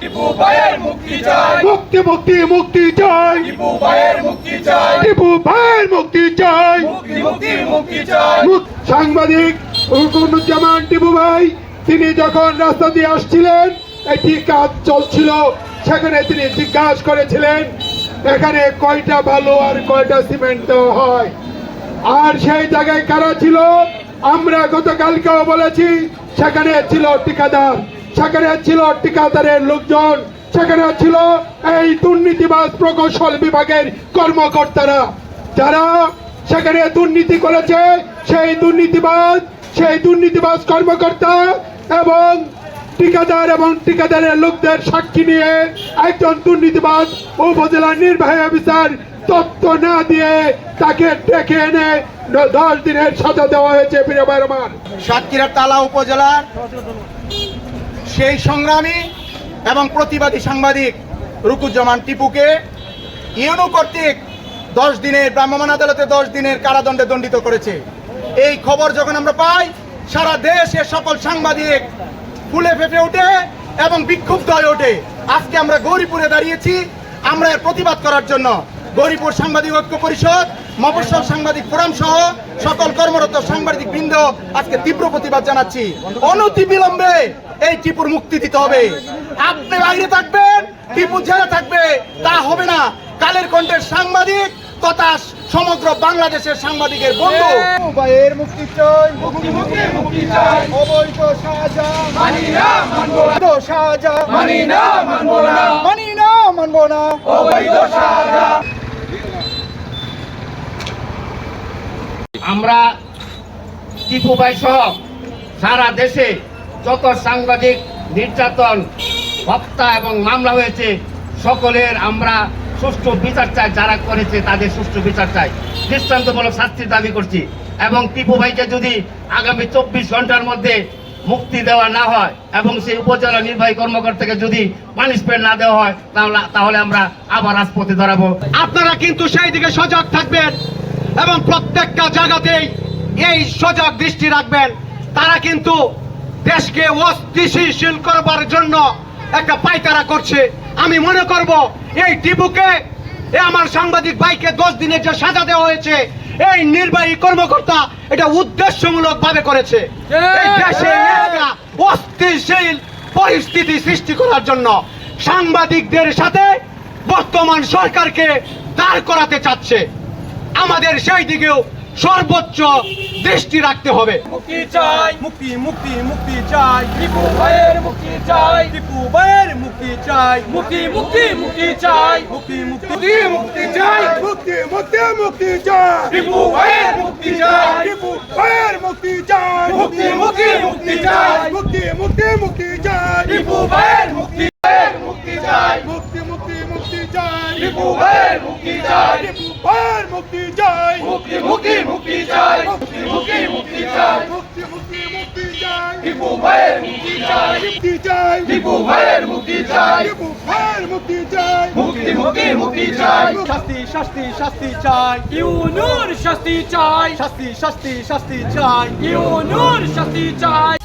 টিপু ভাইয়ের মুক্তি চাই। মুক্তি মুক্তি মুক্তি চাই। টিপু ভাইয়ের মুক্তি চাই। টিপু ভাইয়ের মুক্তি চাই। মুক্তি মুক্তি মুক্তি চাই। সাংবাদিক হুকুমুজ্জামান টিপু ভাই তিনি যখন রাস্তা দিয়ে আসছিলেন একটি কাজ চলছিল। সেখানে তিনি জিজ্ঞাসা করেছিলেন এখানে কয়টা বালু আর কয়টা সিমেন্ট দেওয়া হয়? আর সেই জায়গায় কারা ছিল? আমরা গতকালকেও বলেছি সেখানে ছিল ঠিকাদার। সেখানে ছিল ঠিকাদারের লোকজন, সেখানে ছিল এই দুর্নীতিবাজ প্রকৌশল বিভাগের কর্মকর্তারা। যারা সেখানে দুর্নীতি করেছে, সেই দুর্নীতিবাজ সেই দুর্নীতিবাজ কর্মকর্তা এবং ঠিকাদার এবং ঠিকাদারের লোকদের সাক্ষী নিয়ে একজন দুর্নীতিবাজ উপজেলা নির্বাহী অফিসার তথ্য না দিয়ে তাকে ডেকে এনে দশ দিনের সাজা দেওয়া হয়েছে ভাই তালা উপজেলার সেই সংগ্রামী এবং প্রতিবাদী সাংবাদিক রুকুজ্জামান টিপুকে ইউনো কর্তৃক দশ দিনের ভ্রাম্যমাণ আদালতে দশ দিনের কারাদণ্ডে দণ্ডিত করেছে। এই খবর যখন আমরা পাই, সারা দেশে সকল সাংবাদিক ফুলে ফেপে ওঠে এবং বিক্ষুব্ধ হয়ে ওঠে। আজকে আমরা গৌরীপুরে দাঁড়িয়েছি, আমরা এর প্রতিবাদ করার জন্য। গৌরীপুর সাংবাদিক ঐক্য পরিষদ মফস্বল সাংবাদিক ফোরাম সহ সকল কর্মরত সাংবাদিক বৃন্দ আজকে তীব্র প্রতিবাদ জানাচ্ছি। অনতি বিলম্বে এই টিপুর মুক্তি দিতে হবে। আপনি বাইরে থাকবেন টিপু জেলে থাকবে তা হবে না। কালের কণ্ঠের সাংবাদিক তথা সমগ্র বাংলাদেশের সাংবাদিকের বন্ধু। ভাইয়ের মুক্তি চাই। মুক্তি মুক্তি মুক্তি চাই অবৈধ শাহজাহান মানি না মানবো না অবৈধ মানি না মানবো না। মানি না মানবো না। অবৈধ সাজা। আমরা টিপু ভাই সহ সারা দেশে যত সাংবাদিক, নির্যাতন, হত্যা এবং মামলা হয়েছে, সকলের আমরা সুষ্ঠু বিচার চাই, যারা করেছে তাদের সুষ্ঠু বিচার চাই। দৃষ্টান্তমূলক শাস্তির দাবি করছি। এবং টিপু ভাইকে যদি আগামী চব্বিশ ঘণ্টার মধ্যে মুক্তি দেওয়া না হয় এবং সেই উপজেলা নির্বাহী কর্মকর্তাকে যদি পানিশমেন্ট না দেওয়া হয়, তাহলে তাহলে আমরা আবার রাজপথে দাঁড়াবো আপনারা কিন্তু সেই দিকে সজাগ থাকবেন। এবং প্রত্যেকটা জায়গাতেই এই সজাগ দৃষ্টি রাখবেন। তারা কিন্তু দেশকে অস্থিতিশীল করবার জন্য একটা পাইতারা করছে। আমি মনে করব এই টিপুকে এ আমার সাংবাদিক ভাইকে দশ দিনের যে সাজা দেওয়া হয়েছে এই নির্বাহী কর্মকর্তা এটা উদ্দেশ্যমূলক ভাবে করেছে এই দেশে একটা অস্থিতিশীল পরিস্থিতি সৃষ্টি করার জন্য সাংবাদিকদের সাথে বর্তমান সরকারকে দাঁড় করাতে চাচ্ছে। আমাদের সেই দিকেও সর্বোচ্চ দৃষ্টি রাখতে হবে মুক্তি চাই মুক্তি মুক্তি মুক্তি চাই টিপু ভাইয়ের মুক্তি চাই টিপু ভাইয়ের মুক্তি চাই মুক্তি মুক্তি মুক্তি চাই মুক্তি মুক্তি মুক্তি মুক্তি চাই মুক্তি মুক্তি মুক্তি চাই টিপু ভাইয়ের মুক্তি চাই টিপু ভাইয়ের মুক্তি চাই মুক্তি মুক্তি মুক্তি চাই মুক্তি মুক্তি মুক্তি চাই টিপু ভাইয়ের মুক্তি ভাইয়ের মুক্তি চাই মুক্তি মুক্তি মুক্তি চাই টিপু ভাইয়ের মুক্তি চাই টিপু ভাইয়ের মুক্তি চাই মুক্তি মুক্তি মুক্তি চাই মুক্তি মুক্তি মুক্তি চাই মুক্তি মুক্তি মুক্তি চাই টিপু ভাইয়ের মুক্তি চাই মুক্তি চাই টিপু ভাইয়ের মুক্তি চাই টিপু ভাইয়ের মুক্তি চাই মুক্তি মুক্তি মুক্তি চাই শাস্তি শাস্তি শাস্তি চাই ইউনুর শাস্তি চাই শাস্তি শাস্তি শাস্তি চাই ইউনুর শাস্তি চাই